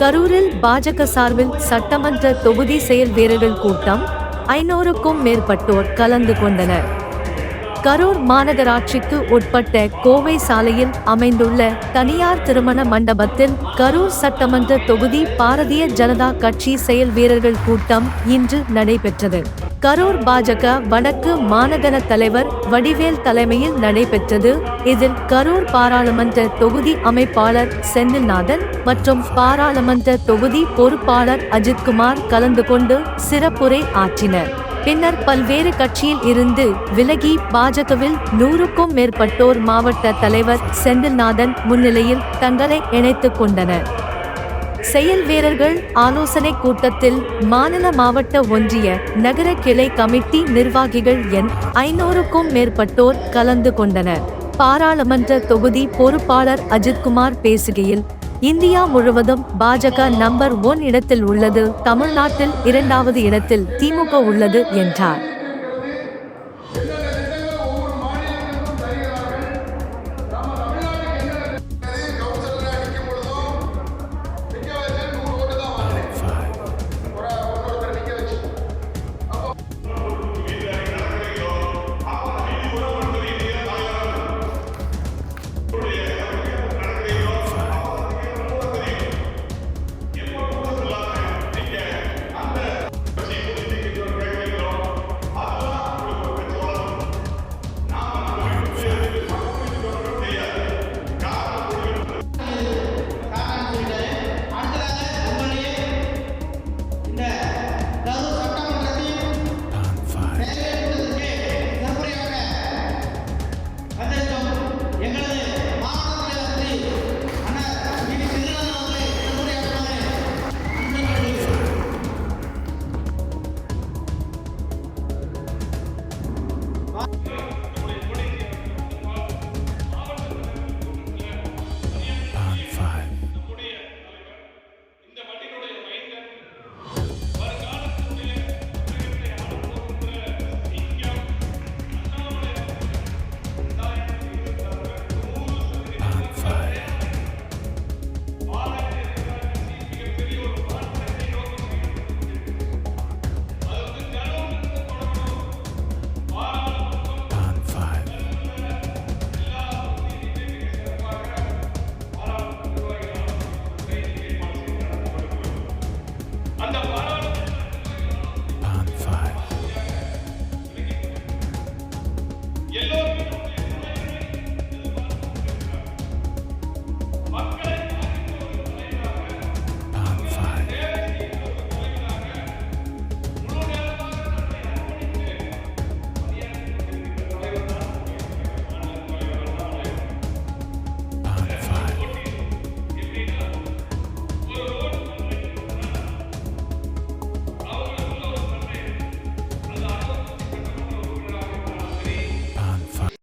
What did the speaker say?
கரூரில் பாஜக சார்பில் சட்டமன்ற தொகுதி செயல் வீரர்கள் கூட்டம் ஐநூறுக்கும் மேற்பட்டோர் கலந்து கொண்டனர். கரூர் மாநகராட்சிக்கு உட்பட்ட கோவை சாலையில் அமைந்துள்ள தனியார் திருமண மண்டபத்தில் கரூர் சட்டமன்ற தொகுதி பாரதிய ஜனதா கட்சி செயல் வீரர்கள் கூட்டம் இன்று நடைபெற்றது. கரூர் பாஜக வடக்கு மாநகர தலைவர் வடிவேல் தலைமையில் நடைபெற்றது. இதில் கரூர் பாராளுமன்ற தொகுதி அமைப்பாளர் செந்தில்நாதன் மற்றும் பாராளுமன்ற தொகுதி பொறுப்பாளர் அஜித்குமார் கலந்து கொண்டு சிறப்புரை ஆற்றினர். பின்னர் பல்வேறு கட்சியில் இருந்து விலகி பாஜகவில் நூறுக்கும் மேற்பட்டோர் மாவட்ட தலைவர் செந்தில்நாதன் முன்னிலையில் தங்களை இணைத்துக் கொண்டனர். செயல் வீரர்கள் ஆலோசனை கூட்டத்தில் மாநில மாவட்ட ஒன்றிய நகர கிளை கமிட்டி நிர்வாகிகள் என் ஐநூறுக்கும் மேற்பட்டோர் கலந்து கொண்டனர். பாராளுமன்ற தொகுதி பொறுப்பாளர் அஜித்குமார் பேசுகையில் இந்தியா முழுவதும் பாஜக நம்பர் ஒன் இடத்தில் உள்ளது தமிழ்நாட்டில் இரண்டாவது இடத்தில் திமுக உள்ளது என்றார்.